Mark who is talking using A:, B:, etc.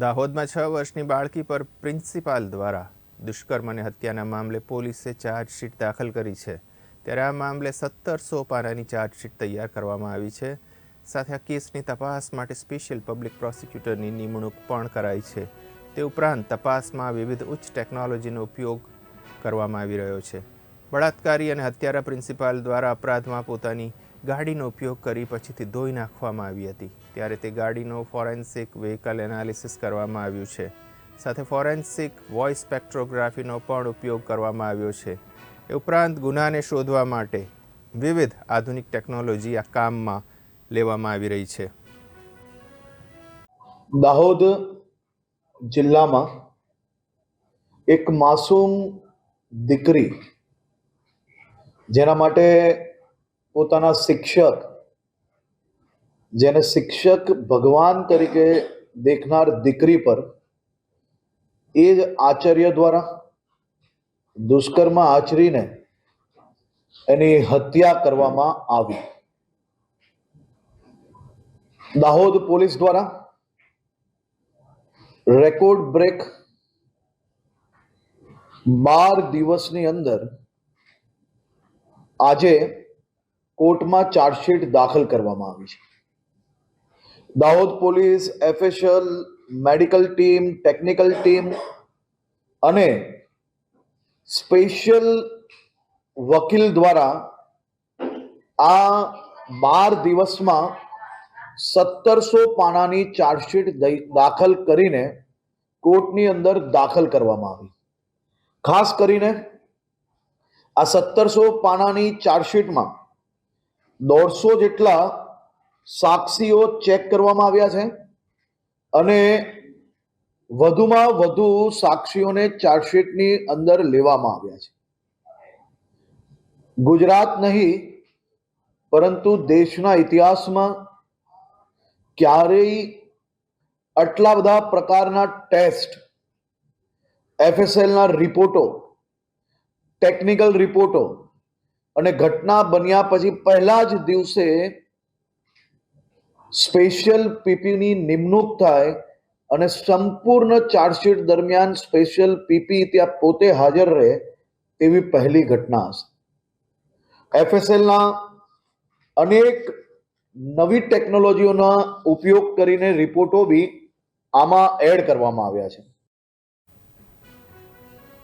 A: દાહોદમાં છ વર્ષની બાળકી પર પ્રિન્સિપાલ દ્વારા દુષ્કર્મ અને હત્યાના મામલે પોલીસે ચાર્જશીટ દાખલ કરી છે. ત્યારે આ મામલે સત્તરસો પાનાની ચાર્જશીટ તૈયાર કરવામાં આવી છે. સાથે આ કેસની તપાસ માટે સ્પેશિયલ પબ્લિક પ્રોસિક્યુટરની નિમણૂક પણ કરાઈ છે. તે ઉપરાંત તપાસમાં વિવિધ ઉચ્ચ ટેકનોલોજીનો ઉપયોગ કરવામાં આવી રહ્યો છે. બળાત્કારી અને હત્યારા પ્રિન્સિપાલ દ્વારા અપરાધમાં પોતાની ગાડીનો ઉપયોગ કરી પછીથી ધોઈ નાખવામાં આવી હતી. ત્યારે તે ગાડીનો ફોરેન્સિક વ્હીકલ એનાલિસિસ કરવામાં આવ્યું છે. સાથે ફોરેન્સિક વોઇસ સ્પેક્ટ્રોગ્રાફીનો પણ ઉપયોગ કરવામાં આવ્યો છે. એ ઉપરાંત ગુનાને શોધવા માટે વિવિધ આધુનિક ટેકનોલોજી આ કામમાં લેવામાં આવી રહી છે.
B: દાહોદ જિલ્લામાં એક માસૂમ દીકરી જેના માટે પોતાના શિક્ષક, જેને શિક્ષક ભગવાન તરીકે દેખનાર દીકરી પર, એ જ આચાર્ય દ્વારા દુષ્કર્મ આચરીને એની હત્યા કરવામાં આવી. દાહોદ પોલીસ દ્વારા રેકોર્ડ બ્રેક બાર દિવસની અંદર આજે કોર્ટમાં ચાર્જશીટ દાખલ કરવામાં આવી છે. Dahod police FSL, medical team, technical team અને સ્પેશિયલ વકીલ દ્વારા આ બાર દિવસમાં સત્તરસો પાનાની ચાર્જશીટ દાખલ કરીને કોર્ટની અંદર દાખલ કરવામાં આવી. ખાસ કરીને આ સત્તરસો પાનાની ચાર્જશીટમાં દોઢસો જેટલા સાક્ષીઓ ચેક કરવામાં આવ્યા છે અને વધુમાં વધુ સાક્ષીઓને ચાર્જશીટની અંદર લેવામાં આવ્યા છે. ગુજરાત નહીં, પરંતુ દેશના ઇતિહાસમાં ક્યારેય આટલા બધા પ્રકારના ટેસ્ટ, એફએસએલના રિપોર્ટો, ટેકનિકલ રિપોર્ટો અને ઘટના બન્યા પછી પહેલા જ દિવસે સ્પેશિયલ પીપીની નિમણૂક થાય અને સંપૂર્ણ ચાર્જશીટ દરમિયાન સ્પેશિયલ પીપી ત્યાં પોતે હાજર રહે એવી પહેલી ઘટના હશે. એફએસએલના અનેક નવી ટેકનોલોજીઓના ઉપયોગ કરીને રિપોર્ટો બી આમાં એડ કરવામાં આવ્યા છે.